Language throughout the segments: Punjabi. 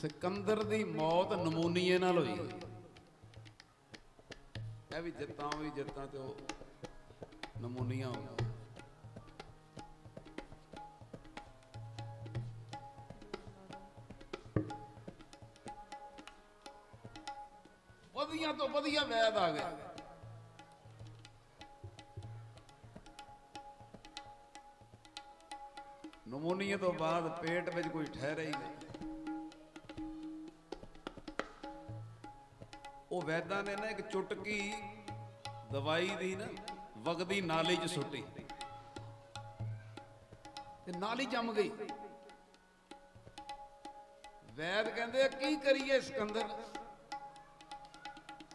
ਸਿਕੰਦਰ ਦੀ ਮੌਤ ਨਮੂਨੀਏ ਨਾਲ ਹੋਈ। ਇਹ ਵੀ ਜਿੱਤਾਂ ਵੀ ਜਿੱਤਾਂ ਤੇ ਉਹ ਨਮੂਨੀਆ ਹੋ ਗਿਆ ਵਧੀਆ ਤੋਂ ਵਧੀਆ ਵੈਦ ਆ ਗਏ। ਨਮੂਨੀਏ ਤੋਂ ਬਾਅਦ ਪੇਟ ਵਿੱਚ ਕੋਈ ਠਹਿਰੇ ਹੀ ਨਹੀਂ। ਉਹ ਵੈਦਾਂ ਨੇ ਨਾ ਇੱਕ ਚੁਟਕੀ ਦਵਾਈ ਦੀ ਨਾ ਵਗਦੀ ਨਾਲੀ 'ਚ ਸੁੱਟੀ। ਤੇ ਨਾਲੀ ਜੰਮ ਗਈ। ਵੈਦ ਕਹਿੰਦੇ ਕੀ ਕਰੀਏ ਸਿਕੰਦਰ?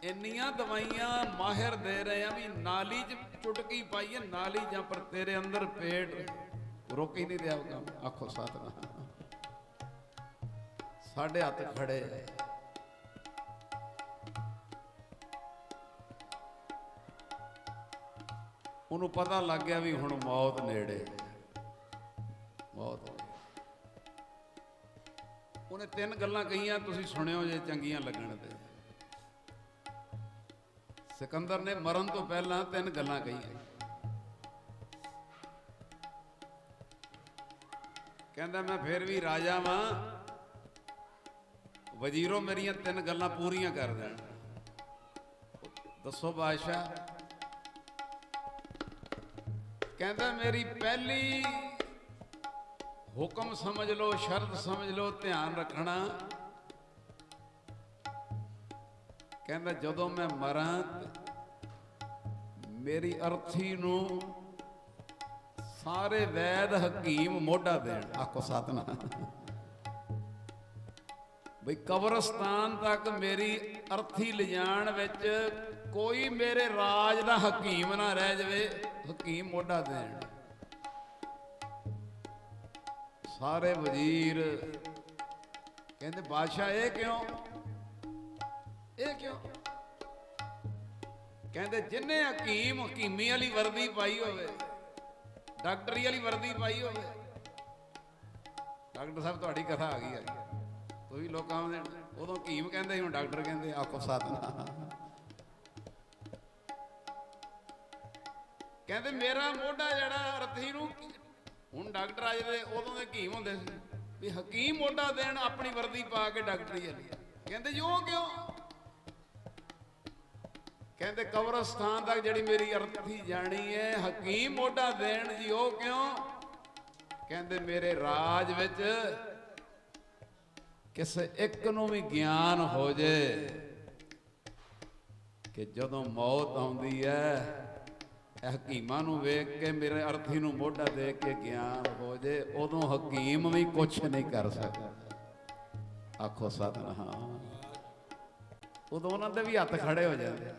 ਇੰਨੀਆਂ ਦਵਾਈਆਂ ਮਾਹਿਰ ਦੇ ਰਹੇ ਆ ਵੀ ਨਾਲੀ 'ਚ ਚੁਟਕੀ ਪਾਈਏ, ਨਾਲੀ ਜਾਂ ਪਰ ਤੇਰੇ ਅੰਦਰ ਪੇਟ ਰੁਕ ਹੀ ਨਹੀਂ ਰਿਹਾ। ਕੰਮ ਆਖੋ ਸਤਨਾਮ ਸਾਡੇ ਹੱਥ ਖੜੇ ਉਹਨੂੰ ਪਤਾ ਲੱਗ ਗਿਆ ਵੀ ਹੁਣ ਮੌਤ ਨੇੜੇ ਮੌਤ ਉਹਨੇ ਤਿੰਨ ਗੱਲਾਂ ਕਹੀਆਂ, ਤੁਸੀਂ ਸੁਣਿਓ ਜੇ ਚੰਗੀਆਂ ਲੱਗਣ ਤੇ। ਸਿਕੰਦਰ ਨੇ ਮਰਨ ਤੋਂ ਪਹਿਲਾਂ ਤਿੰਨ ਗੱਲਾਂ ਕਹੀਆਂ। ਕਹਿੰਦਾ, ਮੈਂ ਫਿਰ ਵੀ ਰਾਜਾ ਵਾਂ। ਵਜ਼ੀਰੋ ਮੇਰੀਆਂ ਤਿੰਨ ਗੱਲਾਂ ਪੂਰੀਆਂ ਕਰ ਦੇਣ। ਦੱਸੋ ਬਾਦਸ਼ਾਹ ਕਹਿੰਦਾ ਮੇਰੀ ਪਹਿਲੀ ਹੁਕਮ ਸਮਝ ਲਓ, ਸ਼ਰਤ ਸਮਝ ਲਓ, ਧਿਆਨ ਰੱਖਣਾ। ਕਹਿੰਦਾ ਜਦੋਂ ਮੈਂ ਮਰਾਂ ਮੇਰੀ ਅਰਥੀ ਨੂੰ ਸਾਰੇ ਵੈਦ ਹਕੀਮ ਮੋਢਾ ਦੇਣ। ਆਖੋ ਸਤਨਾਮ। ਬਈ ਕਬਰਸਤਾਨ ਤੱਕ ਮੇਰੀ ਅਰਥੀ ਲਿਜਾਣ ਵਿੱਚ ਕੋਈ ਮੇਰੇ ਰਾਜ ਦਾ ਹਕੀਮ ਨਾ ਰਹਿ ਜਾਵੇ, ਹਕੀਮ ਮੋਢਾ ਦੇਣ। ਸਾਰੇ ਵਜ਼ੀਰ ਕਹਿੰਦੇ, ਬਾਦਸ਼ਾਹ, ਇਹ ਕਿਉਂ? ਇਹ ਕਿਉਂ? ਕਹਿੰਦੇ, ਜਿੰਨੇ ਹਕੀਮ ਹਕੀਮੀ ਵਾਲੀ ਵਰਦੀ ਪਾਈ ਹੋਵੇ, ਡਾਕਟਰੀ ਵਾਲੀ ਵਰਦੀ ਪਾਈ ਹੋਵੇ, ਡਾਕਟਰ ਸਾਹਿਬ, ਤੁਹਾਡੀ ਕਥਾ ਆ ਗਈ ਆ ਤੁਸੀਂ ਲੋਕਾਂ ਦੇ ਉਦੋਂ ਹਕੀਮ ਕਹਿੰਦੇ ਹੁਣ ਡਾਕਟਰ ਕਹਿੰਦੇ ਆਖੋ ਸਤਨਾਮ ਕਹਿੰਦੇ, ਮੇਰਾ ਮੋਢਾ ਜਿਹੜਾ ਰਥੀ ਨੂੰ ਹੁਣ ਡਾਕਟਰ ਆ ਜਾਂਦੇ, ਉਦੋਂ ਦੇ ਹਕੀਮ ਹੁੰਦੇ ਸੀ। ਵੀ ਹਕੀਮ ਮੋਢਾ ਦੇਣ, ਆਪਣੀ ਵਰਦੀ ਪਾ ਕੇ ਡਾਕਟਰੀ ਵਾਲੀ ਕਹਿੰਦੇ ਜੀ ਉਹ ਕਿਉਂ? ਕਹਿੰਦੇ, ਕਬਰਸਤਾਨ ਤੱਕ ਜਿਹੜੀ ਮੇਰੀ ਅਰਥੀ ਜਾਣੀ ਹੈ ਹਕੀਮ ਮੋਢਾ ਦੇਣ ਜੀ, ਉਹ ਕਿਉਂ? ਕਹਿੰਦੇ, ਮੇਰੇ ਰਾਜ ਵਿੱਚ ਕਿਸੇ ਇੱਕ ਨੂੰ ਵੀ ਗਿਆਨ ਹੋ ਜੇ ਕਿ ਜਦੋਂ ਮੌਤ ਆਉਂਦੀ ਹੈ ਹਕੀਮਾਂ ਨੂੰ ਵੇਖ ਕੇ, ਮੇਰੇ ਅਰਥੀ ਨੂੰ ਮੋਢਾ ਦੇ ਕੇ ਗਿਆਨ ਹੋ ਜੇ, ਉਦੋਂ ਹਕੀਮ ਵੀ ਕੁਝ ਨਹੀਂ ਕਰ ਸਕਦਾ। ਆਖੋ ਸਤਨਾਮ। ਉਦੋਂ ਉਹਨਾਂ ਦੇ ਵੀ ਹੱਥ ਖੜੇ ਹੋ ਜਾਂਦੇ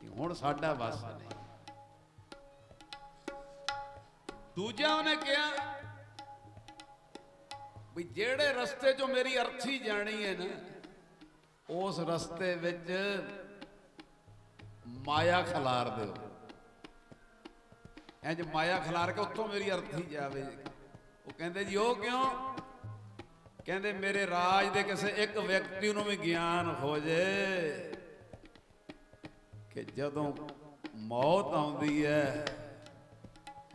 ਕਿ ਹੁਣ ਸਾਡਾ ਵਸ ਨਹੀਂ। ਦੂਜਾ ਉਹਨੇ ਕਿਹਾ ਵੀ ਜਿਹੜੇ ਰਸਤੇ 'ਚੋਂ ਮੇਰੀ ਅਰਥੀ ਜਾਣੀ ਹੈ ਨਾ, ਉਸ ਰਸਤੇ ਵਿੱਚ ਮਾਇਆ ਖਿਲਾਰ ਦਿਓ। ਇੰਜ ਮਾਇਆ ਖਿਲਾਰ ਕੇ ਉੱਥੋਂ ਮੇਰੀ ਅਰਥੀ ਜਾਵੇ। ਉਹ ਕਹਿੰਦੇ ਜੀ, ਉਹ ਕਿਉਂ? ਕਹਿੰਦੇ ਮੇਰੇ ਰਾਜ ਦੇ ਕਿਸੇ ਇੱਕ ਵਿਅਕਤੀ ਨੂੰ ਵੀ ਗਿਆਨ ਹੋ ਜੇ ਕਿ ਜਦੋਂ ਮੌਤ ਆਉਂਦੀ ਹੈ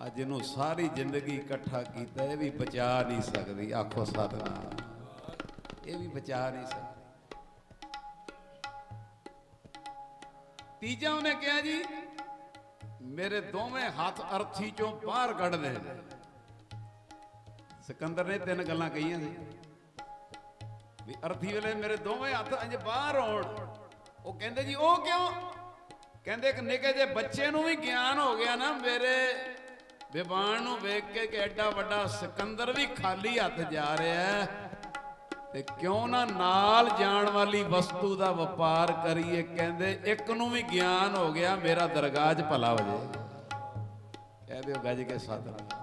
ਅੱਜ ਇਹਨੂੰ ਸਾਰੀ ਜ਼ਿੰਦਗੀ ਇਕੱਠਾ ਕੀਤਾ, ਇਹ ਵੀ ਬਚਾ ਨਹੀਂ ਸਕਦੀ। ਆਖੋ ਸਤਨਾਮ। ਇਹ ਵੀ ਬਚਾ ਨਹੀਂ ਸਕਦੀ। ਤੀਜਾ ਉਹਨੇ ਕਿਹਾ ਜੀ, ਮੇਰੇ ਦੋਵੇਂ ਹੱਥ ਅਰਥੀ ਚੋਂ ਬਾਹਰ ਕੱਢ ਦੇ ਸਿਕੰਦਰ ਨੇ ਤਿੰਨ ਗੱਲਾਂ ਕਹੀਆਂ ਸੀ। ਵੀ ਅਰਥੀ ਵੇਲੇ ਮੇਰੇ ਦੋਵੇਂ ਹੱਥ ਅੰਜ ਬਾਹਰ ਆਉਣ ਉਹ ਕਹਿੰਦੇ ਜੀ, ਉਹ ਕਿਉਂ? ਕਹਿੰਦੇ ਇੱਕ ਨਿੱਕੇ ਜਿਹੇ ਬੱਚੇ ਨੂੰ ਵੀ ਗਿਆਨ ਹੋ ਗਿਆ ਨਾ, ਮੇਰੇ ਵਿਵਾਨ ਨੂੰ ਵੇਖ ਕੇ ਕਿ ਐਡਾ ਵੱਡਾ ਸਿਕੰਦਰ ਵੀ ਖਾਲੀ ਹੱਥ ਜਾ ਰਿਹਾ ਹੈ। ਤੇ ਕਿਉਂ ਨਾ ਨਾਲ ਜਾਣ ਵਾਲੀ ਵਸਤੂ ਦਾ ਵਪਾਰ ਕਰੀਏ? ਕਹਿੰਦੇ, ਇੱਕ ਨੂੰ ਵੀ ਗਿਆਨ ਹੋ ਗਿਆ, ਮੇਰਾ ਦਰਗਾਹ 'ਚ ਭਲਾ ਹੋ ਜੇ। ਕਹਿ ਦਿਓ, ਗੱਜ ਕੇ ਸਤਨਾਮ।